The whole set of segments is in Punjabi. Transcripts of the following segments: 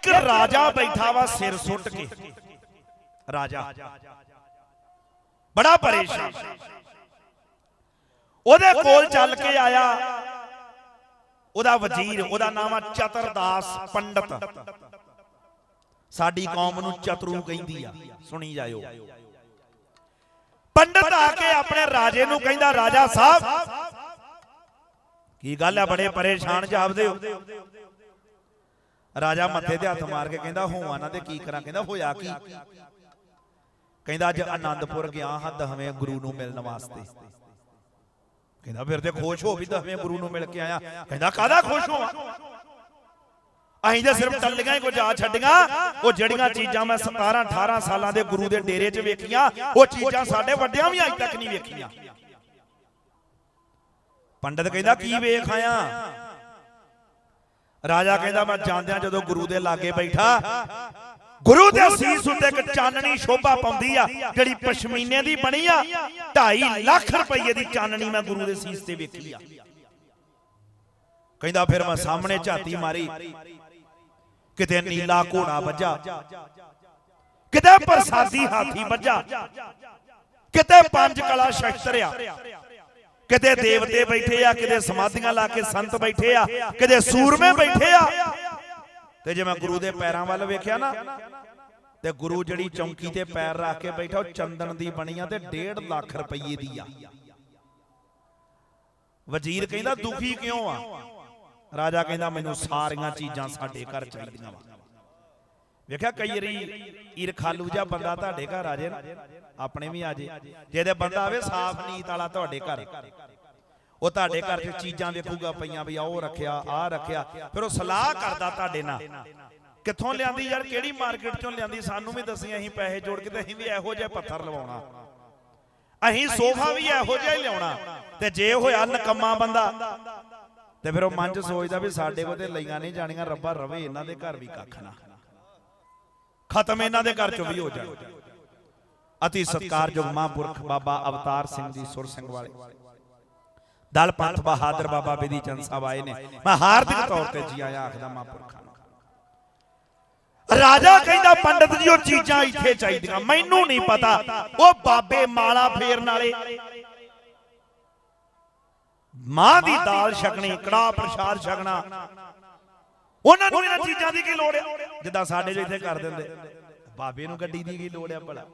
ਇੱਕ ਰਾਜਾ ਬੈਠਾ ਵਾ ਸਿਰ ਸੁੱਟ ਕੇ। ਰਾਜਾ। ਬੜਾ ਪਰੇਸ਼ਾਨ। ਉਹਦੇ ਕੋਲ ਚੱਲ ਕੇ ਆਇਆ। ਉਹਦਾ ਵਜ਼ੀਰ ਉਹਦਾ ਨਾਮ ਆ ਚਤਰਦਾਸ ਪੰਡਤ। ਸਾਡੀ ਕੌਮ ਨੂੰ ਚਤਰੂ ਕਹਿੰਦੀ ਆ। ਸੁਣੀ ਜਾਇਓ। ਪੰਡਤ ਆ ਕੇ ਆਪਣੇ ਰਾਜੇ ਨੂੰ ਕਹਿੰਦਾ ਰਾਜਾ ਸਾਹਿਬ ਕੀ ਗੱਲ ਆ ਬੜੇ ਪਰੇਸ਼ਾਨ ਜਾਪਦੇ ਹੋ? ਰਾਜਾ ਮੱਥੇ ਤੇ ਹੱਥ ਮਾਰ ਕੇ ਕਹਿੰਦਾ ਹੋਵਾਂ ਨਾ ਤੇ ਕੀ ਕਰਾਂ? ਕਹਿੰਦਾ, ਹੋਇਆ ਕੀ? ਕਹਿੰਦਾ, ਅੱਜ ਆਨੰਦਪੁਰ ਗਿਆ ਹਾਂ ਦਹਵੇਂ ਗੁਰੂ ਨੂੰ ਮਿਲਣ ਵਾਸਤੇ। ਕਹਿੰਦਾ, ਫਿਰ ਤੇ ਖੁਸ਼ ਹੋ ਵੀ ਦਹਵੇਂ ਗੁਰੂ ਨੂੰ ਮਿਲ ਕੇ ਆਇਆ। ਕਹਿੰਦਾ, ਕਾਹਦਾ ਖੁਸ਼ ਹੋਵਾਂ? ਅਸੀਂ ਤਾਂ ਸਿਰਫ ਟੱਲੀਆਂ ਹੀ ਕੁਝ ਛੱਡੀਆਂ। ਉਹ ਜਿਹੜੀਆਂ ਚੀਜ਼ਾਂ ਮੈਂ 17 18 ਸਾਲਾਂ ਦੇ ਗੁਰੂ ਦੇ ਡੇਰੇ 'ਚ ਵੇਖੀਆਂ, ਉਹ ਚੀਜ਼ਾਂ ਸਾਡੇ ਵੱਡਿਆਂ ਵੀ ਅੱਜ ਤੱਕ ਨਹੀਂ ਵੇਖੀਆਂ। ਪੰਡਤ ਕਹਿੰਦਾ, ਕੀ ਵੇਖ ਆਇਆ? ਰਾਜਾ ਕਹਿੰਦਾ ਮੈਂ ਜਾਂਦਿਆਂ ਜਦੋਂ ਗੁਰੂ ਦੇ ਲਾਗੇ ਬੈਠਾ, ਗੁਰੂ ਦੇ ਸੀਸ ਉੱਤੇ ਇੱਕ ਚਾਨਣੀ ਸ਼ੋਭਾ ਪਾਉਂਦੀ ਆ, ਜਿਹੜੀ ਪਸ਼ਮੀਨੇ ਦੀ ਬਣੀ ਆ 2.5 ਲੱਖ ਰੁਪਏ ਦੀ ਚਾਨਣੀ ਮੈਂ ਗੁਰੂ ਦੇ ਸੀਸ ਤੇ ਵੇਖੀ ਆ। ਕਹਿੰਦਾ ਫਿਰ ਮੈਂ ਸਾਹਮਣੇ ਝਾਤੀ ਮਾਰੀ, ਕਿਤੇ ਨੀਲਾ ਘੋੜਾ ਵੱਜਾ, ਕਿਤੇ ਪ੍ਰਸਾਦੀ ਹਾਥੀ ਵੱਜਾ, ਕਿਤੇ ਪੰਜ ਕਲਾ ਸ਼ਸਤਰ ਆ। ਕਿਤੇ ਦੇਵਤੇ ਬੈਠੇ ਆ ਕਿਤੇ ਸਮਾਧੀਆਂ ਲਾ ਕੇ ਸੰਤ ਬੈਠੇ ਆ ਕਿਤੇ ਸੂਰਮੇ ਬੈਠੇ ਆ। ਤੇ ਜੇ ਮੈਂ ਗੁਰੂ ਦੇ ਪੈਰਾਂ ਵੱਲ ਵੇਖਿਆ ਨਾ ਤੇ ਗੁਰੂ ਜਿਹੜੀ ਚੌਂਕੀ ਤੇ ਪੈਰ ਰੱਖ ਕੇ ਬੈਠਾ ਉਹ ਚੰਦਨ ਦੀ ਬਣੀ ਆ ਤੇ 1.5 ਲੱਖ ਰੁਪਏ ਦੀ ਆ। ਵਜ਼ੀਰ ਕਹਿੰਦਾ ਦੁਖੀ ਕਿਉਂ ਆ? ਰਾਜਾ ਕਹਿੰਦਾ ਮੈਨੂੰ ਸਾਰੀਆਂ ਚੀਜ਼ਾਂ ਸਾਡੇ ਘਰ ਚਾਹੀਦੀਆਂ ਵਾ। ਵੇਖਿਆ ਕਈ ਵਾਰੀ ਈਰਖਾਲੂ ਜਿਹਾ ਬੰਦਾ ਤੁਹਾਡੇ ਘਰ ਆ ਜੇ ਨਾ, ਆਪਣੇ ਵੀ ਆ ਜੇ। ਜਿਹਦੇ ਬੰਦਾ ਆਵੇ ਸਾਫ਼ ਨੀਤ ਵਾਲਾ ਤੁਹਾਡੇ ਘਰ। ਉਹ ਤੁਹਾਡੇ ਘਰ 'ਚ ਚੀਜ਼ਾਂ ਵੇਖੂਗਾ ਪਈਆਂ ਵੀ ਆਹ ਉਹ ਰੱਖਿਆ, ਆਹ ਰੱਖਿਆ। ਫਿਰ ਉਹ ਸਲਾਹ ਕਰਦਾ ਤੁਹਾਡੇ ਨਾਲ। ਕਿੱਥੋਂ ਲਿਆਂਦੀ ਯਾਰ, ਕਿਹੜੀ ਮਾਰਕੀਟ ਚੋਂ ਲਿਆਂਦੀ? ਸਾਨੂੰ ਵੀ ਦੱਸੀ, ਅਸੀਂ ਪੈਸੇ ਜੋੜ ਕੇ ਤੇ ਅਸੀਂ ਵੀ ਇਹੋ ਜਿਹਾ ਪੱਥਰ ਲਵਾਉਣਾ। ਅਸੀਂ ਸੋਫਾ ਵੀ ਇਹੋ ਜਿਹਾ ਹੀ ਲਿਆਉਣਾ। ਤੇ ਜੇ ਹੋਇਆ ਨਕਮਾ ਬੰਦਾ, ਤੇ ਫਿਰ ਉਹ ਮਨ 'ਚ ਸੋਚਦਾ ਵੀ ਸਾਡੇ ਕੋਲ ਤੇ ਲਈਆਂ ਨਹੀਂ ਜਾਣੀਆਂ, ਰੱਬਾ ਰਵੇ ਇਹਨਾਂ ਦੇ ਘਰ ਵੀ ਕੱਖ ਨਾ। ਖਤਮ ਇਹਨਾਂ ਦੇ ਘਰ ਚੋਂ ਵੀ ਹੋ ਜਾਣ। ਅਤੀ ਸਤਕਾਰਯੋਗ ਮਹਾਂਪੁਰਖ ਬਾਬਾ ਅਵਤਾਰ ਸਿੰਘ ਜੀ ਸੁਰ ਸਿੰਘ ਵਾਲੇ। ਦਲ ਪੰਥ ਬਹਾਦਰ ਬਾਬਾ ਬੇਦੀ ਚੰਦ ਸਾਹਿਬ ਆਏ ਨੇ। ਮੈਂ ਹਾਰਦਿਕ ਤੌਰ ਤੇ ਜੀ ਆਇਆ ਆਖਦਾ ਮਹਾਂਪੁਰਖਾਂ ਨੂੰ। ਰਾਜਾ ਕਹਿੰਦਾ ਪੰਡਤ ਜੀ, ਉਹ ਚੀਜ਼ਾਂ ਇੱਥੇ ਚਾਹੀਦੀਆਂ। ਮੈਨੂੰ ਨਹੀਂ ਪਤਾ। ਉਹ ਬਾਬੇ ਮਾਲਾ ਫੇਰਨ ਵਾਲੇ। ਮਾਂ ਦੀ ਦਾਲ ਛਕਣੀ ਕੜਾ ਪ੍ਰਸ਼ਾਦ ਛਕਣਾ। ਉਹਨਾਂ ਨੂੰ ਇਹਨਾਂ ਚੀਜ਼ਾਂ ਦੀ ਕੀ ਲੋੜ ਹੈ ਜਿੱਦਾਂ ਸਾਡੇ ਜੋ ਇੱਥੇ ਕਰ ਦਿੰਦੇ। ਬਾਬੇ ਨੂੰ ਗੱਡੀ ਦੀ ਕੀ ਲੋੜ ਹੈ ਭਲਾ?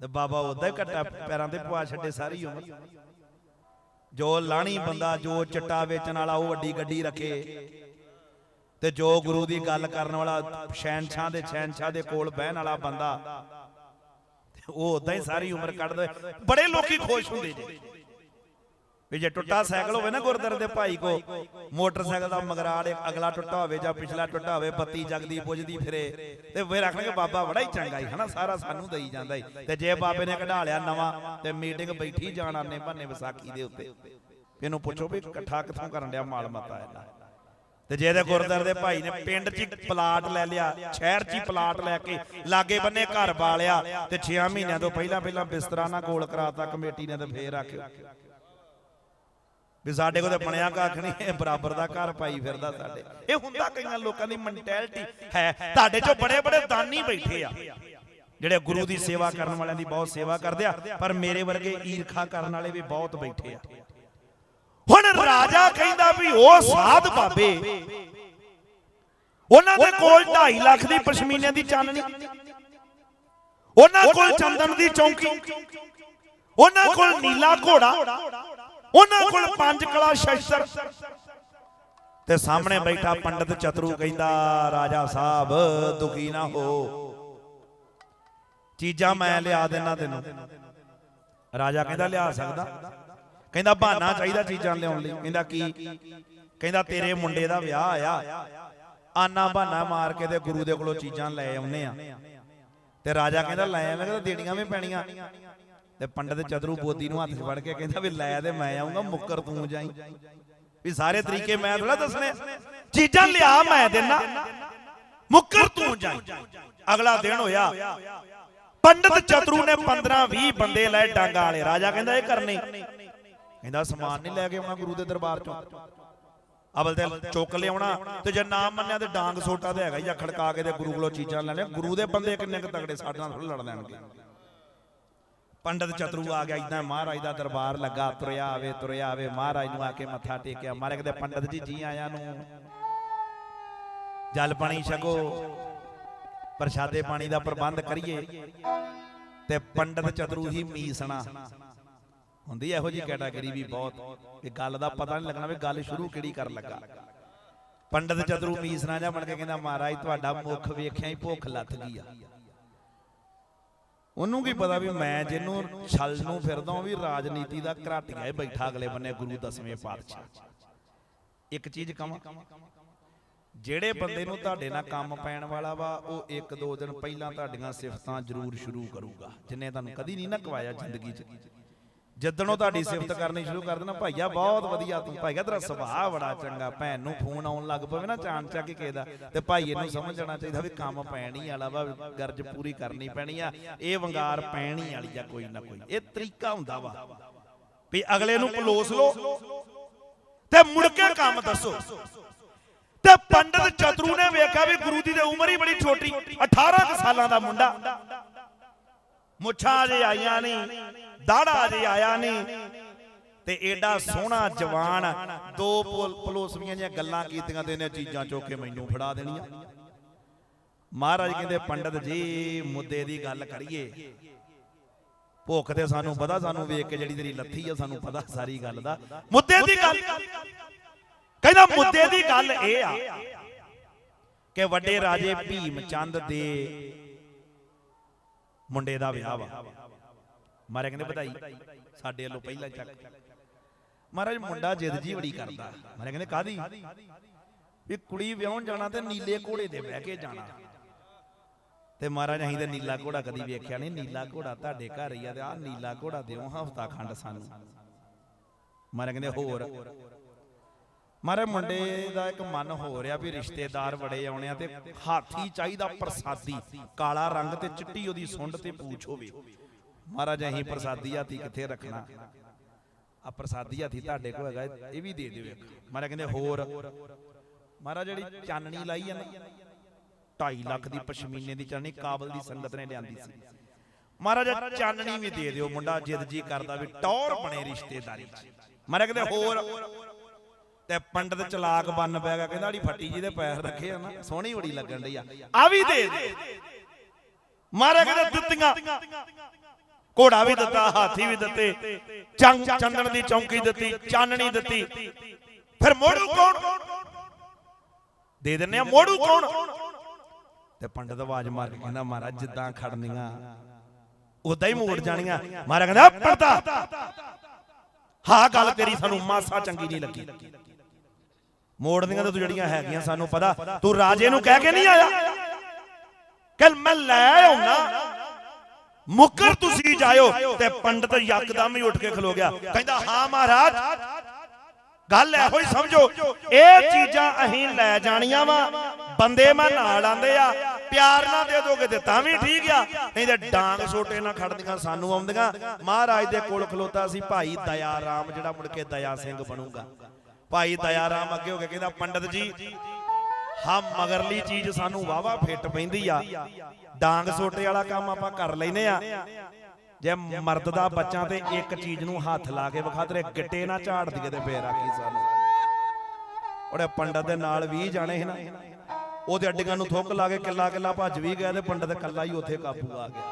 ਤੇ ਬਾਬਾ ਉਦਾਂ ਹੀ ਘੱਟਾ ਪੈਰਾਂ ਤੇ ਪਵਾ ਛੱਡੇ ਸਾਰੀ ਉਮਰ। ਜੋ ਲਾਣੀ ਬੰਦਾ, ਜੋ ਚਟਾ ਵੇਚਣ ਵਾਲਾ, ਉਹ ਵੱਡੀ ਗੱਡੀ ਰੱਖੇ। ਤੇ ਜੋ ਗੁਰੂ ਦੀ ਗੱਲ ਕਰਨ ਵਾਲਾ ਸ਼ੈਨਸ਼ਾਹ ਦੇ ਸ਼ੈਨਸ਼ਾਹ ਦੇ ਕੋਲ ਬਹਿਣ ਵਾਲਾ ਬੰਦਾ ਉਹ ਉਦਾਂ ਹੀ ਸਾਰੀ ਉਮਰ ਕੱਢਦੇ। ਬੜੇ ਲੋਕੀ ਖੁਸ਼ ਹੁੰਦੇ ਜੀ। ਵੀ ਜੇ ਟੁੱਟਾ ਸਾਈਕਲ ਹੋਵੇ ਨਾ ਗੁਰਦਾਰੇ ਦੇ ਭਾਈ ਕੋ, ਮੋਟਰਸਾਈਕਲ ਦਾ ਮਗਰਾੜ ਅਗਲਾ ਟੁੱਟਾ ਹੋਵੇ ਜਾਂ ਪਿਛਲਾ ਟੁੱਟਾ ਹੋਵੇ, ਬੱਤੀ ਜਗਦੀ, ਪੁੱਜਦੀ ਫਿਰੇ, ਤੇ ਫਿਰ ਆਖਣਗੇ ਬਾਬਾ ਬੜਾ ਹੀ ਚੰਗਾ ਹੀ, ਹਨਾ, ਸਾਰਾ ਸਾਨੂੰ ਦੇਈ ਜਾਂਦਾ ਹੀ ਤੇ ਜੇ ਬਾਬੇ ਨੇ ਕਢਾ ਲਿਆ ਨਵਾਂ, ਤੇ ਮੀਟਿੰਗ ਬੈਠੀ ਜਾਣ ਆਨੇ ਬੰਨੇ ਵਿਸਾਖੀ ਦੇ ਉੱਤੇ। ਇਹਨੂੰ ਪੁੱਛੋ ਵੀ ਇਕੱਠਾ ਕਿੱਥੋਂ ਕਰਨ ਡਿਆ ਮਾਲ ਮਤਾ ਇਹਦਾ। ਤੇ ਜੇ ਇਹਦੇ ਗੁਰਦਾਰੇ ਦੇ ਭਾਈ ਨੇ ਪਿੰਡ 'ਚ ਪਲਾਟ ਲੈ ਲਿਆ, ਸ਼ਹਿਰ 'ਚ ਹੀ ਪਲਾਟ ਲੈ ਕੇ ਲਾਗੇ ਬੰਨੇ ਘਰ ਬਾਲਿਆ ਤੇ 6 ਮਹੀਨਿਆਂ ਤੋਂ ਪਹਿਲਾਂ ਪਹਿਲਾਂ ਬਿਸਤਰਾ ਨਾ ਗੋਲ ਕਰਾਤਾ, ਕਮੇਟੀ ਨੇ ਤੇ ਫੇਰ ਆਖਿਓ ਵੀ ਸਾਡੇ ਕੋਲ ਤੇ ਬਣਿਆ ਕੱਖ ਨਹੀਂ ਇਹ ਬਰਾਬਰ ਦਾ ਘਰ ਪਾਈ ਫਿਰਦਾ ਸਾਡੇ। ਇਹ ਹੁੰਦਾ ਕਈਆਂ ਲੋਕਾਂ ਦੀ ਮੈਂਟੈਲਿਟੀ ਹੈ ਤੁਹਾਡੇ ਚੋਂ ਬੜੇ ਬੜੇ ਦਾਨੀ ਬੈਠੇ ਆ। ਜਿਹੜੇ ਗੁਰੂ ਦੀ ਸੇਵਾ ਕਰਨ ਵਾਲਿਆਂ ਦੀ ਬਹੁਤ ਸੇਵਾ ਕਰਦੇ ਆ ਪਰ ਮੇਰੇ ਵਰਗੇ ਈਰਖਾ ਕਰਨ ਵਾਲੇ ਵੀ ਬਹੁਤ ਬੈਠੇ ਆ। ਹੁਣ ਰਾਜਾ ਕਹਿੰਦਾ ਵੀ ਉਹ ਸਾਧ ਬਾਬੇ। ਉਹਨਾਂ ਦੇ ਕੋਲ 2.5 ਲੱਖ ਦੀ ਪਸ਼ਮੀਨੇ ਦੀ ਚਾਨਣੀ। ਉਹਨਾਂ ਕੋਲ ਚੰਦਨ ਦੀ ਚੌਂਕੀ। ਉਹਨਾਂ ਕੋਲ ਨੀਲਾ ਘੋੜਾ। ਉਹਨਾਂ ਕੋਲ ਪੰਜ ਕਲਾ ਸ਼ਸਤਰ। ਤੇ ਸਾਹਮਣੇ ਬੈਠਾ ਪੰਡਤ ਚਤਰੂ ਕਹਿੰਦਾ, ਰਾਜਾ ਸਾਹਿਬ, ਦੁਖੀ ਨਾ ਹੋ। ਚੀਜ਼ਾਂ ਮੈਂ ਲਿਆ ਦੇਣਾ ਤੈਨੂੰ। ਰਾਜਾ ਕਹਿੰਦਾ, ਲਿਆ ਸਕਦਾ। ਕਹਿੰਦਾ, ਬਹਾਨਾ ਚਾਹੀਦਾ ਚੀਜ਼ਾਂ ਲਿਆਉਣ ਲਈ। ਕਹਿੰਦਾ, ਕੀ? ਕਹਿੰਦਾ, ਤੇਰੇ ਮੁੰਡੇ ਦਾ ਵਿਆਹ ਆਇਆ ਆਨਾ ਬਹਾਨਾ ਮਾਰ ਕੇ ਤੇ ਗੁਰੂ ਦੇ ਕੋਲੋਂ ਚੀਜ਼ਾਂ ਲੈ ਆਉਨੇ ਆ। ਤੇ ਰਾਜਾ ਕਹਿੰਦਾ, ਲੈ ਆਵੇਂ ਕਹਿੰਦਾ ਦੇਣੀਆਂ ਵੀ ਪੈਣੀਆਂ। ਤੇ ਪੰਡਤ ਚਤਰੂ ਬੋਦੀ ਨੂੰ ਹੱਥ 'ਚ ਫੜ ਕੇ ਕਹਿੰਦਾ ਵੀ ਲੈ ਤੇ ਮੈਂ ਆਉਂਗਾ ਮੁੱਕਰ ਤੂੰ ਜਾਈ। ਵੀ ਸਾਰੇ ਤਰੀਕੇ ਮੈਂ ਥੋੜਾ ਦੱਸਣੇ। ਚੀਜ਼ਾਂ ਲਿਆ ਮੈਂ ਦੇਣਾ। ਮੁੱਕਰ ਤੂੰ ਜਾਈ। ਅਗਲਾ ਦਿਨ ਹੋਇਆ। ਪੰਡਤ ਚਤਰੂ ਨੇ 15 20 ਬੰਦੇ ਲਏ ਡਾਂਗਾ ਵਾਲੇ। ਰਾਜਾ ਕਹਿੰਦਾ ਇਹ ਕਰਨੇ। ਕਹਿੰਦਾ ਸਮਾਨ ਨਹੀਂ ਲੈ ਕੇ ਆਉਣਾ ਗੁਰੂ ਦੇ ਦਰਬਾਰ ਚੋਂ। ਅਵਲ ਤੇ ਚੁੱਕ ਲਿਆਉਣਾ। ਤੇ ਜੇ ਨਾ ਮੰਨਿਆ ਤੇ ਡਾਂਗ ਸੋਟਾ ਤੇ ਹੈਗਾ ਆ ਖੜਕਾ ਕੇ ਤੇ ਗੁਰੂ ਕੋਲੋਂ ਚੀਜ਼ਾਂ ਲੈਣੇ ਗੁਰੂ ਦੇ ਬੰਦੇ ਕਿੰਨੇ ਕੁ ਤਗੜੇ ਸਾਡੇ ਨਾਲ ਲੜ ਲੈਣਗੇ ਪੰਡਤ ਚਤਰੂ ਆ ਗਿਆ ਇਦਾਂ ਮਹਾਰਾਜ ਦਾ ਦਰਬਾਰ ਲੱਗਾ ਤੁਰਿਆ ਆਵੇ ਤੁਰਿਆ ਆਵੇ ਮਹਾਰਾਜ ਨੂੰ ਆ ਕੇ ਮੱਥਾ ਟੇਕਿਆ ਮਾਰੇ ਕਹਿੰਦੇ ਪੰਡਤ ਜੀ ਜੀ ਆਇਆਂ ਨੂੰ। ਜਲ ਪਾਣੀ ਛਕੋ ਪ੍ਰਸ਼ਾਦੇ ਪਾਣੀ ਦਾ ਪ੍ਰਬੰਧ ਕਰੀਏ। ਤੇ ਪੰਡਤ ਚਤਰੂ ਹੀ ਮੀਸਣਾ। ਹੁੰਦੀ ਇਹੋ ਜੀ ਕੈਟਾਗਰੀ ਵੀ ਬਹੁਤ। ਕਿ ਗੱਲ ਦਾ ਪਤਾ ਨਹੀਂ ਲੱਗਣਾ ਵੀ ਗੱਲ ਸ਼ੁਰੂ ਕਿਹੜੀ ਕਰਨ ਲੱਗਾ। ਪੰਡਤ ਚਤਰੂ ਮੀਸਣਾ ਜਾਂ ਬਣ ਕੇ ਕਹਿੰਦਾ ਮਹਾਰਾਜ ਤੁਹਾਡਾ ਮੁਖ ਵੇਖਿਆ ਹੀ ਭੁੱਖ ਲੱਥ ਗਈ ਆ। ਉਹਨੂੰ ਕੀ ਪਤਾ ਵੀ ਮੈਂ ਜਿਹਨੂੰ ਛਲ ਨੂੰ ਫਿਰਦਾ ਉਹ ਵੀ ਰਾਜਨੀਤੀ ਦਾ ਘਰਾਟੀਆ ਹੀ ਬੈਠਾ ਅਗਲੇ ਬੰਨੇ ਗੁਰੂ ਦਸਵੇਂ ਪਾਤਸ਼ਾਹ। ਇੱਕ ਚੀਜ਼ ਕਵਾਂ ਜਿਹੜੇ ਬੰਦੇ ਨੂੰ ਤੁਹਾਡੇ ਨਾਲ ਕੰਮ ਪੈਣ ਵਾਲਾ ਵਾ ਉਹ ਇੱਕ ਦੋ ਦਿਨ ਪਹਿਲਾਂ ਤੁਹਾਡੀਆਂ ਸਿਫਤਾਂ ਜ਼ਰੂਰ ਸ਼ੁਰੂ ਕਰੂਗਾ ਜਿੰਨੇ ਤੁਹਾਨੂੰ ਕਦੀ ਨਹੀਂ ਨਾ ਕਵਾਇਆ ਜ਼ਿੰਦਗੀ 'ਚ। ਜਿੱਦਣ ਤੁਹਾਡੀ ਸਿਫਤ ਕਰਨੀ ਸ਼ੁਰੂ ਕਰ ਦੇਣਾ, ਭਾਈਆ, ਬਹੁਤ ਵਧੀਆ ਤੂੰ, ਭਾਈਆ, ਤੇਰਾ ਸੁਭਾਅ ਬੜਾ ਚੰਗਾ, ਭੈਣ ਨੂੰ ਫੋਨ ਆਉਣ ਲੱਗ ਪਵੇ ਨਾ ਚਾਣ ਚੱਕ ਕੇ ਦਾ, ਤੇ ਭਾਈ ਇਹਨੂੰ ਸਮਝ ਚਾਹੀਦਾ ਵੀ ਕੰਮ ਪੈਣੀ ਵਾਲਾ ਵਾ, ਗਰਜ ਪੂਰੀ ਕਰਨੀ ਪੈਣੀ ਆ, ਇਹ ਵੰਗਾਰ ਪੈਣੀ ਵਾਲੀ ਆ ਕੋਈ ਨਾ ਕੋਈ, ਇਹ ਤਰੀਕਾ ਹੁੰਦਾ ਵਾ। ਵੀ ਅਗਲੇ ਨੂੰ ਪਲੋਸ ਲੋ ਤੇ ਮੁੜ ਕੇ ਕੰਮ ਦੱਸੋ। ਤੇ ਪੰਡਤ ਚਤਰੂ ਨੇ ਵੇਖਿਆ ਵੀ ਗੁਰੂ ਦੀ ਤੇ ਉਮਰ ਹੀ ਬੜੀ ਛੋਟੀ 18 ਕੁ ਸਾਲਾਂ ਦਾ ਮੁੰਡਾ। ਮੁੱਛਾਂ ਜੇ ਆਈਆਂ ਨਹੀਂ। ਦਾੜਾ ਜੇ ਆਇਆ ਨਹੀਂ। ਤੇ ਏਡਾ ਸੋਹਣਾ ਜਵਾਨ ਦੋ ਪਲੋਸਵੀਆਂ ਦੀਆਂ ਗੱਲਾਂ ਕੀਤੀਆਂ ਤੇ ਇਹਨੇ ਚੀਜ਼ਾਂ ਚੁੱਕ ਮੈਨੂੰ ਫੜਾ ਦੇਣੀਆਂ। ਮਹਾਰਾਜ ਕਹਿੰਦੇ, ਪੰਡਤ ਜੀ, ਮੁੱਦੇ ਦੀ ਗੱਲ ਕਰੀਏ। ਭੁੱਖ ਤੇ ਸਾਨੂੰ ਪਤਾ, ਸਾਨੂੰ ਵੇਖ ਕੇ ਜਿਹੜੀ ਤੇਰੀ ਲੱਥੀ ਆ, ਸਾਨੂੰ ਪਤਾ ਸਾਰੀ ਗੱਲ ਦਾ। ਮੁੱਦੇ ਦੀ ਗੱਲ ਕਹਿੰਦਾ, ਮੁੱਦੇ ਦੀ ਗੱਲ ਇਹ ਆ ਕਿ ਵੱਡੇ ਰਾਜੇ ਭੀਮ ਚੰਦ ਦੇ ਮੁੰਡੇ ਦਾ ਵਿਆਹ ਵਾ। ਮਾਰੇ ਕਹਿੰਦੇ ਵਧਾਈ। ਸਾਡੇ ਵੱਲੋਂ ਪਹਿਲਾਂ ਚੱਕ। ਮਹਾਰਾਜ, ਮੁੰਡਾ ਜਿੱਦ ਜੀ ਬੜੀ ਕਰਦਾ। ਮਾਰੇ ਕਹਿੰਦੇ ਕਾਦੀ ਵੀ ਕੁੜੀ ਵਿਆਹਣ ਜਾਣਾ ਤੇ ਨੀਲੇ ਘੋੜੇ ਤੇ ਬਹਿ ਕੇ ਜਾਣਾ। ਤੇ ਮਹਾਰਾਜ, ਅਸੀਂ ਤੇ ਨੀਲਾ ਘੋੜਾ ਕਦੀ ਵੇਖਿਆ ਨਹੀਂ। ਨੀਲਾ ਘੋੜਾ ਤੁਹਾਡੇ ਘਰ ਹੀ ਆ ਤੇ ਆਹ ਨੀਲਾ ਘੋੜਾ ਦਿਓ, ਹਫਤਾ ਖੰਡ ਸਾਨੂੰ। ਮਾਰੇ ਕਹਿੰਦੇ ਹੋਰ। ਮਹਾਰਾਜ, ਮੁੰਡੇ ਦਾ ਇੱਕ ਮਨ ਹੋ ਰਿਹਾ ਵੀ ਰਿਸ਼ਤੇਦਾਰ ਬੜੇ ਆਉਣੇ ਆ ਤੇ ਹਾਥੀ ਚਾਹੀਦਾ ਪ੍ਰਸਾਦੀ। ਕਾਲਾ ਰੰਗ ਤੇ ਚਿੱਟੀ ਉਹਦੀ ਸੁੰਡ ਤੇ ਪੂਛ ਹੋਵੇ। ਮਹਾਰਾਜ, ਅਸੀਂ ਪ੍ਰਸਾਦੀ ਹਾਥੀ ਕਿੱਥੇ ਰੱਖਣਾ? ਆ ਪ੍ਰਸਾਦੀ ਹਾਥੀ ਤੁਹਾਡੇ ਕੋਲ ਹੈਗਾ, ਇਹ ਵੀ ਦੇ ਦਿਓ ਇੱਕ। ਮਹਾਰਾਜ ਕਹਿੰਦੇ, ਹੋਰ। ਮਹਾਰਾਜ, ਜਿਹੜੀ ਚਾਨਣੀ ਲਾਈ ਆ ਨਾ 2.5 ਲੱਖ ਦੀ ਪਸ਼ਮੀਨੇ ਦੀ ਚਾਨਣੀ ਕਾਬਲ ਦੀ ਸੰਗਤ ਨੇ ਲਿਆਂਦੀ ਸੀ। ਮਹਾਰਾਜ, ਚਾਨਣੀ ਵੀ ਦੇ ਦਿਓ ਮੁੰਡਾ, ਜਿੱਦ ਜੀ ਕਰਦਾ ਵੀ ਟੌਰ ਬਣੇ ਰਿਸ਼ਤੇਦਾਰੀ ਚ। ਮਹਾਰਾਜ ਕਹਿੰਦੇ, ਹੋਰ। ਤੇ ਪੰਡਤ ਚਲਾਕ ਬੰਨ ਪੈ ਗਿਆ, ਕਹਿੰਦਾ, ਆੜੀ ਫੱਟੀ ਜੀ ਦੇ ਪੈਰ ਰੱਖੇ ਆ ਨਾ, ਸੋਹਣੀ ਬੜੀ ਲੱਗਣ ਡਈ ਆ। ਆ ਵੀ ਦੇ ਦੇ। ਮਾਰੇ ਕਹਿੰਦੇ, ਦਿੱਤੀਆਂ। ਘੋੜਾ ਵੀ ਦਿੱਤਾ, ਹਾਥੀ ਵੀ ਦਿੱਤੇ, ਚੰਗ ਚੰਦਨ ਦੀ ਚੌਂਕੀ ਦਿੱਤੀ, ਚਾਨਣੀ ਦਿੱਤੀ। ਫਿਰ ਮੋੜੂ ਕੌਣ? ਦੇ ਦਿੰਨੇ ਆ, ਮੋੜੂ ਕੌਣ? ਤੇ ਪੰਡਤ ਆਵਾਜ਼ ਮਾਰ ਕੇ ਕਹਿੰਦਾ, ਮਹਾਰਾਜ, ਜਿੱਦਾਂ ਖੜਨੀਆਂ ਉਦਾਂ ਹੀ ਮੋੜ ਜਾਣੀਆਂ। ਮਹਾਰਾਜ ਕਹਿੰਦਾ ਪੜਦਾ ਹਾਂ ਗੱਲ ਤੇਰੀ ਸਾਨੂੰ ਮਾਸਾ ਚੰਗੀ ਨਹੀਂ ਲੱਗੀ। ਮੋੜਨੀਆਂ ਤਾਂ ਤੂੰ ਜਿਹੜੀਆਂ ਹੈਗੀਆਂ, ਸਾਨੂੰ ਪਤਾ। ਤੂੰ ਰਾਜੇ ਨੂੰ ਕਹਿ ਕੇ ਨਹੀਂ ਆਇਆ? ਕੱਲ ਮੈਂ ਲੈ ਆਉਣਾ। ਮੁਕਰ ਤੁਸੀਂ ਜਾਇਓ। ਤੇ ਪੰਡਤ ਯਕਦਮ ਹੀ ਉੱਠ ਕੇ ਖਲੋ ਗਿਆ। ਕਹਿੰਦਾ ਹਾਂ ਮਹਾਰਾਜ। ਗੱਲ ਇਹੋ ਹੀ ਸਮਝੋ। ਇਹ ਚੀਜ਼ਾਂ ਅਸੀਂ ਲੈ ਜਾਣੀਆਂ ਵਾ। ਬੰਦੇ ਮੈਂ ਨਾਲ ਆਂਦੇ ਆ। ਪਿਆਰ ਨਾਲ ਦੇ ਦੋਗੇ ਤੇ ਤਾਂ ਵੀ ਠੀਕ ਆ। ਨਹੀਂ ਤੇ ਡਾਂਗ ਛੋਟੇ ਨਾਲ ਖੜਦੀਆਂ ਸਾਨੂੰ ਆਉਂਦੀਆਂ। ਮਹਾਰਾਜ ਦੇ ਕੋਲ ਖਲੋਤਾ ਸੀ ਭਾਈ ਦਇਆ ਰਾਮ ਜਿਹੜਾ ਮੁੜ ਕੇ ਦਇਆ ਸਿੰਘ ਬਣੂਗਾ। ਭਾਈ ਦਇਆ ਰਾਮ ਅੱਗੇ ਹੋ ਕੇ ਕਹਿੰਦਾ ਪੰਡਤ ਜੀ ਹਾਂ, ਮਗਰਲੀ ਚੀਜ਼ ਸਾਨੂੰ ਵਾਵਾ ਫਿੱਟ ਪੈਂਦੀ ਆ। ਡਾਂਗ ਛੋਟੇ ਵਾਲਾ ਕੰਮ ਆਪਾਂ ਕਰ ਲੈਨੇ ਆ। ਜੇ ਮਰਦ ਦਾ ਬੱਚਾ ਤੇ ਇੱਕ ਚੀਜ਼ ਨੂੰ ਹੱਥ ਲਾ ਕੇ ਵਿਖਾ ਤੇਰੇ ਗਿੱਟੇ ਨਾ ਝਾੜ ਦਈਏ ਤੇ ਫੇਰ ਆਖੀ ਸਾਨੂੰ। ਉਹਦੇ ਪੰਡਤ ਦੇ ਨਾਲ 20 ਜਾਣੇ ਸੀ ਉਹਦੇ ਅੱਡੀਆਂ ਨੂੰ ਥੁੱਕ ਲਾ ਕੇ ਕਿੱਲਾ ਕਿੱਲਾ ਭੱਜ ਵੀ ਗਿਆ ਤੇ ਪੰਡਤ ਕੱਲਾ ਹੀ ਉੱਥੇ ਕਾਬੂ ਆ ਗਿਆ।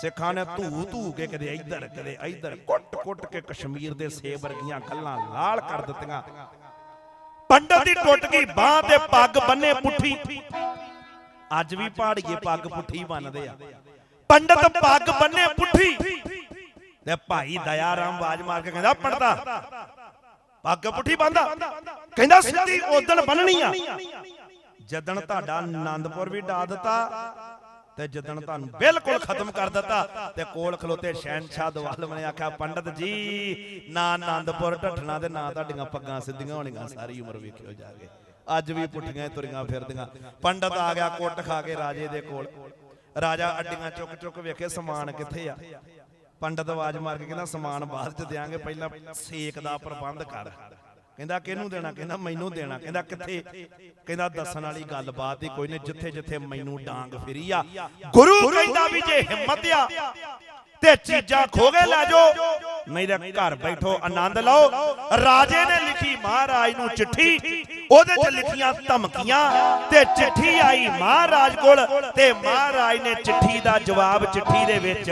ਸਿੱਖਾਂ ਨੇ ਧੂ ਧੂ ਕੇ ਕਦੇ ਇੱਧਰ ਕਦੇ ਇੱਧਰ ਕੁੱਟ ਕੁੱਟ ਕੇ ਕਸ਼ਮੀਰ ਦੇ ਸੇਬ ਵਰਗੀਆਂ ਗੱਲਾਂ ਲਾਲ ਕਰ ਦਿੱਤੀਆਂ। ਪੰਡਤ ਦੀ ਟੁੱਟ ਗਈ ਬਾਹ ਤੇ ਪੱਗ ਬੰਨੇ ਪੁੱਠੀ। ਅੱਜ ਵੀ ਪਹਾੜੀਏ ਪੱਗ ਪੁੱਠੀ ਬੰਨਦੇ ਆ। ਪੰਡਤ ਪੱਗ ਬੰਨੇ ਪੁੱਠੀ। ਤੇ ਭਾਈ ਦਇਆ ਰਾਮ ਆਵਾਜ਼ ਮਾਰ ਕੇ ਕਹਿੰਦਾ ਪੰਡਤਾ ਪੱਗ ਪੁੱਠੀ ਬੰਦਾ ਕਹਿੰਦਾ ਸਿੱਧੀ ਉਦਣ ਬੰਨਣੀ ਆ। ਜਦਣ ਤੁਹਾਡਾ ਆਨੰਦਪੁਰ ਵੀ ਡਾ ਦਿੱਤਾ ਤੇ ਜਦਣ ਤੁਹਾਨੂੰ ਬਿਲਕੁਲ ਖਤਮ ਕਰ ਦਿੱਤਾ ਤੇ ਕੋਲ ਖਲੋਤੇ ਸ਼ਹਿਨशाह ਦਵਾਲਮ ਨੇ ਆਖਿਆ, ਪੰਡਤ ਜੀ, ਨਾ ਆਨੰਦਪੁਰ, ਢੱਠਣਾ ਤੇ ਨਾ ਤੁਹਾਡੀਆਂ ਪੱਗਾਂ ਸਿੱਧੀਆਂ ਹੋਣੀਆਂ, ਸਾਰੀ ਉਮਰ ਵੇਖਿਓ ਜਾ ਕੇ। ਅੱਜ ਵੀ ਪੁੱਠੀਆਂ ਤੁਰੀਆਂ ਫਿਰਦੀਆਂ। ਪੰਡਤ ਆ ਗਿਆ, ਕੁੱਟ ਖਾ ਕੇ ਰਾਜੇ ਦੇ ਕੋਲ। ਰਾਜਾ ਅੱਡੀਆਂ ਚੁੱਕ ਚੁੱਕ ਵੇਖੇ, ਸਮਾਨ ਕਿੱਥੇ ਆ? ਪੰਡਤ ਆਵਾਜ਼ ਮਾਰ ਕੇ ਕਹਿੰਦਾ, ਸਮਾਨ ਬਾਅਦ ਚ ਦਿਆਂਗੇ, ਪਹਿਲਾਂ ਸੇਕ ਦਾ ਪ੍ਰਬੰਧ ਕਰ। ਕਹਿੰਦਾ ਕਿਹਨੂੰ ਦੇਣਾ ਕਹਿੰਦਾ ਮੈਨੂੰ ਦੇਣਾ ਕਹਿੰਦਾ ਕਿੱਥੇ? ਕਹਿੰਦਾ ਦੱਸਣ ਵਾਲੀ ਗੱਲਬਾਤ ਹੀ ਕੋਈ ਨਹੀਂ ਜਿੱਥੇ ਜਿੱਥੇ ਮੈਨੂੰ ਡਾਂਗ ਫਿਰੀ ਆ। ਗੁਰੂ ਕਹਿੰਦਾ ਵੀ ਜੇ ਹਿੰਮਤ ਆ ਤੇ ਚੀਜ਼ਾਂ ਖੋਗੇ ਲੈ ਜਾਓ। ਨਹੀਂ ਤਾਂ ਘਰ ਬੈਠੋ ਆਨੰਦ ਲਓ। ਰਾਜੇ ਨੇ ਲਿਖੀ ਮਹਾਰਾਜ ਨੂੰ ਚਿੱਠੀ। ਉਹਦੇ 'ਚ ਲਿਖੀਆਂ ਧਮਕੀਆਂ। ਤੇ ਚਿੱਠੀ ਆਈ ਮਹਾਰਾਜ ਕੋਲ ਤੇ ਮਹਾਰਾਜ ਨੇ ਚਿੱਠੀ ਦਾ ਜਵਾਬ ਚਿੱਠੀ ਦੇ ਵਿੱਚ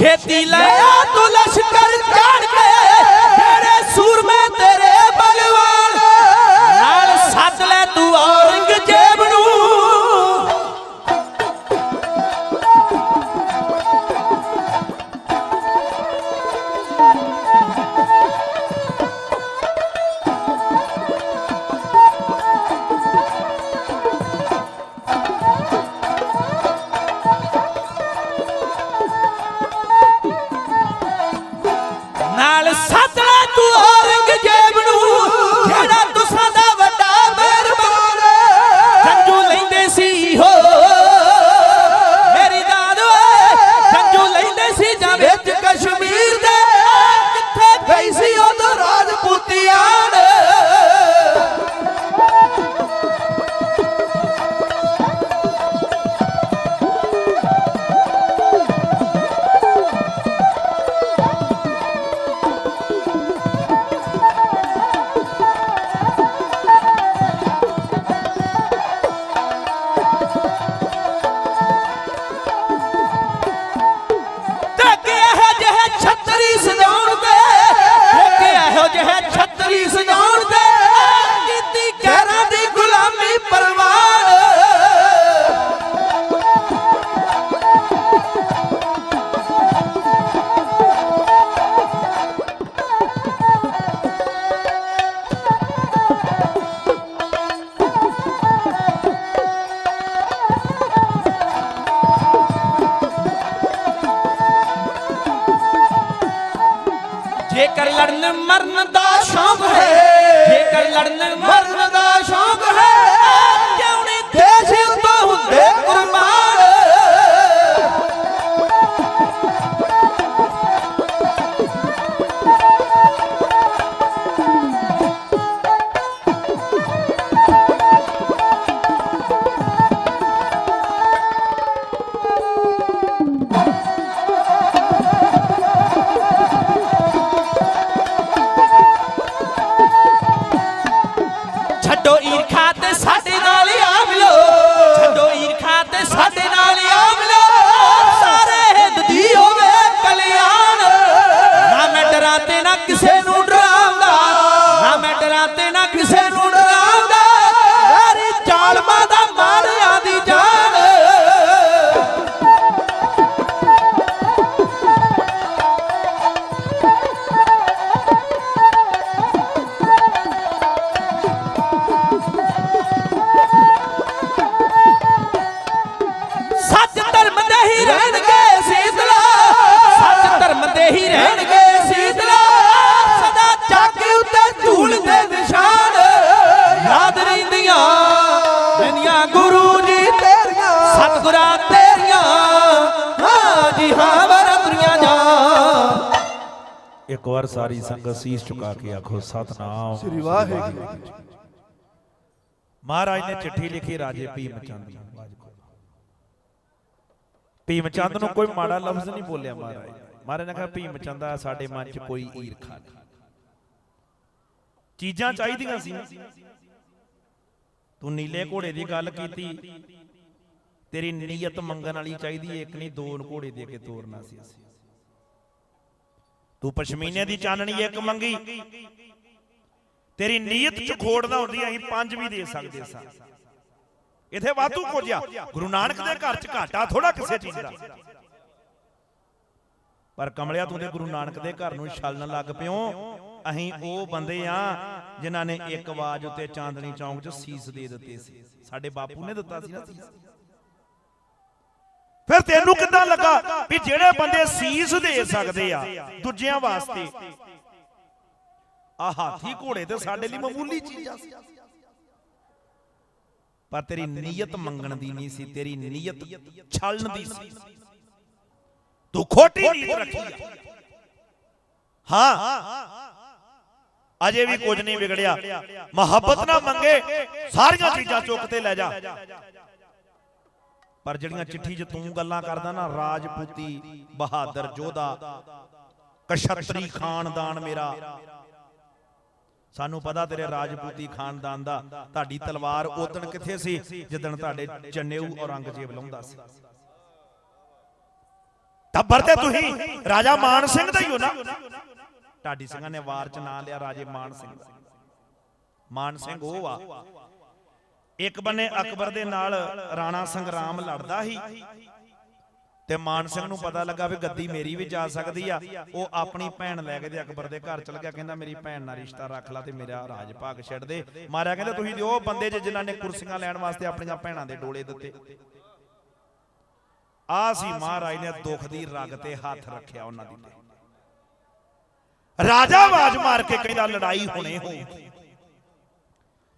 ਛੇਤੀ ਲੈ ਆ ਤੂੰ ਲਸ਼ਕਰ ਚਾੜ ਕੇ। ਤੇਰੇ ਸੂਰਮੇ ਤੇਰੇ ਬਲਵਾਨ। ਨਾਲ ਸੱਦ ਲੈ ਤੂੰ ਔਰੰਗਜ਼ੇਬ ਨੂੰ ਨਾਲ ਜੇਕਰ ਲੜਨ ਮਰਨ ਦਾ ਸ਼ੌਂਕ ਹੈ ਜੇਕਰ ਲੜਨ ਮਰਨ ਦਾ ਸ਼ੌਂਕ ਹੈ ਇੱਕ ਵਾਰ ਸਾਰੀ ਸੰਗਤ ਸੀਸ ਝੁਕਾ ਕੇ ਆਖੋ ਸਤਨਾਮ ਸ੍ਰੀ ਵਾਹਿਗੁਰੂ। ਮਹਾਰਾਜ ਨੇ ਚਿੱਠੀ ਲਿਖੀ ਰਾਜੇ ਭੀਮ ਚੰਦ ਨੂੰ ਭੀਮ ਚੰਦ ਨੂੰ ਕੋਈ ਮਾੜਾ ਲਫ਼ਜ਼ ਨਹੀਂ ਬੋਲਿਆ ਮਹਾਰਾਜ। ਮਹਾਰਾਜ ਨੇ ਕਿਹਾ ਭੀਮ ਚੰਦਾ ਸਾਡੇ ਮਨ 'ਚ ਕੋਈ ਈਰਖਾ ਨਹੀਂ ਚੀਜ਼ਾਂ ਚਾਹੀਦੀਆਂ ਸੀ। ਤੂੰ ਨੀਲੇ ਘੋੜੇ ਦੀ ਗੱਲ ਕੀਤੀ ਤੇਰੀ ਨੀਅਤ ਮੰਗਣ ਵਾਲੀ ਚਾਹੀਦੀ ਇੱਕ ਨਹੀਂ ਦੋ ਘੋੜੇ ਦੇ ਕੇ ਤੋਰਨਾ ਸੀ ਅਸੀਂ ਤੂੰ ਪਸ਼ਮੀਨੇ ਦੀ ਚਾਨਣੀ ਇੱਕ ਮੰਗੀ। ਤੇਰੀ ਨੀਅਤ ਚ ਖੋੜ ਨਾ ਹੁੰਦੀ ਅਸੀਂ ਪੰਜ ਵੀ ਦੇ ਸਕਦੇ ਸਾਂ। ਇਥੇ ਵਾਧੂ ਖੋਜਿਆ। ਗੁਰੂ ਨਾਨਕ ਦੇ ਘਰ ਚ ਘਾਟਾ ਥੋੜਾ ਕਿਸੇ ਚੀਜ਼ ਦਾ। ਪਰ ਕਮਲਿਆ ਤੂੰ ਤੇ ਗੁਰੂ ਨਾਨਕ ਦੇ ਘਰ ਨੂੰ ਛਲਣ ਲੱਗ ਪਿਓ। ਅਸੀਂ ਉਹ ਬੰਦੇ ਆ ਜਿਨ੍ਹਾਂ ਨੇ ਇੱਕ ਆਵਾਜ਼ ਉੱਤੇ ਚਾਂਦਨੀ ਚੌਂਕ 'ਚ ਸੀਸ ਦੇ ਦਿੱਤੇ ਸੀ। ਸਾਡੇ ਬਾਪੂ ਨੇ ਦਿੱਤਾ ਸੀ ਨਾ ਸੀਸ। ਫਿਰ ਤੈਨੂੰ ਕਿੱਦਾਂ ਲੱਗਾ ਵੀ ਜਿਹੜੇ ਬੰਦੇ ਸੀਸ ਦੇ ਸਕਦੇ ਆ ਦੂਜਿਆਂ ਵਾਸਤੇ? ਆ ਹਾਥੀ ਘੋੜੇ ਤੇ ਸਾਡੇ ਲਈ ਮਾਮੂਲੀ ਚੀਜ਼ਾਂ ਸੀ ਪਰ ਤੇਰੀ ਨੀਅਤ ਮੰਗਣ ਦੀ ਨਹੀਂ ਸੀ ਤੇਰੀ ਨੀਅਤ ਛਲਣ ਦੀ ਸੀ। ਤੂੰ ਖੋਟੀ ਨੀਅਤ ਰੱਖੀ ਆ। ਹਾਂ। ਅਜੇ ਵੀ ਕੁਝ ਨਹੀਂ ਵਿਗੜਿਆ। ਮੁਹੱਬਤ ਨਾ ਮੰਗੇ ਸਾਰੀਆਂ ਚੀਜ਼ਾਂ ਚੁੱਕ ਤੇ ਲੈ ਜਾ। ਪਰ ਜਿਹੜੀਆਂ ਚਿੱਠੀ 'ਚ ਤੂੰ ਗੱਲਾਂ ਕਰਦਾ ਨਾ, ਰਾਜਪੂਤੀ ਬਹਾਦਰ ਯੋਧਾ ਕਸ਼ਤਰੀ ਖਾਨਦਾਨ ਮੇਰਾ। ਸਾਨੂੰ ਪਤਾ ਤੇਰੇ ਰਾਜਪੂਤੀ ਖਾਨਦਾਨ ਦਾ, ਤੁਹਾਡੀ ਤਲਵਾਰ ਉਦਣ ਕਿੱਥੇ ਸੀ? ਜਿੱਦਣ ਤੁਹਾਡੇ ਚੰਨੇਊ ਔਰੰਗਜ਼ੇਬ ਲਾਉਂਦਾ ਸੀ। ਟੱਬਰ ਤੇ ਤੁਸੀਂ, ਰਾਜਾ ਮਾਨ ਸਿੰਘ ਦਾ ਹੀ ਹੋ ਨਾ। ਢਾਡੀ ਸਿੰਘਾਂ ਨੇ ਵਾਰ ਚ ਨਾਂ ਲਿਆ ਰਾਜੇ ਮਾਨ ਸਿੰਘ ਦਾ। ਮਾਨ ਸਿੰਘ ਉਹ ਆ ਇੱਕ ਬੰਨੇ ਅਕਬਰ ਦੇ ਨਾਲ ਰਾਣਾ ਸੰਗਰਾਮ ਲੜਦਾ ਸੀ ਤੇ ਮਾਨ ਸਿੰਘ ਨੂੰ ਪਤਾ ਲੱਗਾ ਵੀ ਗੱਦੀ ਮੇਰੀ ਵੀ ਜਾ ਸਕਦੀ ਆ। ਉਹ ਆਪਣੀ ਭੈਣ ਲੈ ਕੇ ਤੇ ਅਕਬਰ ਦੇ ਘਰ ਚਲ ਗਿਆ, ਕਹਿੰਦਾ ਮੇਰੀ ਭੈਣ ਨਾਲ ਰਿਸ਼ਤਾ ਰੱਖ ਲਾ ਤੇ ਮੇਰਾ ਰਾਜ ਭਾਗ ਛੱਡ ਦੇ। ਮਾਰਿਆ ਕਹਿੰਦਾ, ਤੁਸੀਂ ਤੇ ਉਹ ਬੰਦੇ ਜੇ ਜਿਨ੍ਹਾਂ ਨੇ ਕੁਰਸੀਆਂ ਲੈਣ ਵਾਸਤੇ ਆਪਣੀਆਂ ਭੈਣਾਂ ਦੇ ਡੋਲੇ ਦਿੱਤੇ। ਆ ਸੀ ਮਹਾਰਾਜ ਨੇ ਦੁੱਖ ਦੀ ਰਗ ਤੇ ਹੱਥ ਰੱਖਿਆ ਉਹਨਾਂ ਦੀ ਰਾਜਾ ਆਵਾਜ਼ ਮਾਰ ਕੇ ਕਹਿੰਦਾ, ਲੜਾਈ ਹੁਣੇ ਹੋਊਗੀ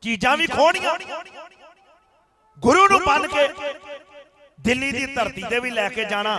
ਚੀਜ਼ਾਂ ਵੀ ਖੋਣੀਆਂ ਗੁਰੂ ਨੂੰ ਬੰਨ ਕੇ ਦਿੱਲੀ ਦੀ ਧਰਤੀ ਤੇ ਵੀ ਲੈ ਕੇ ਜਾਣਾ।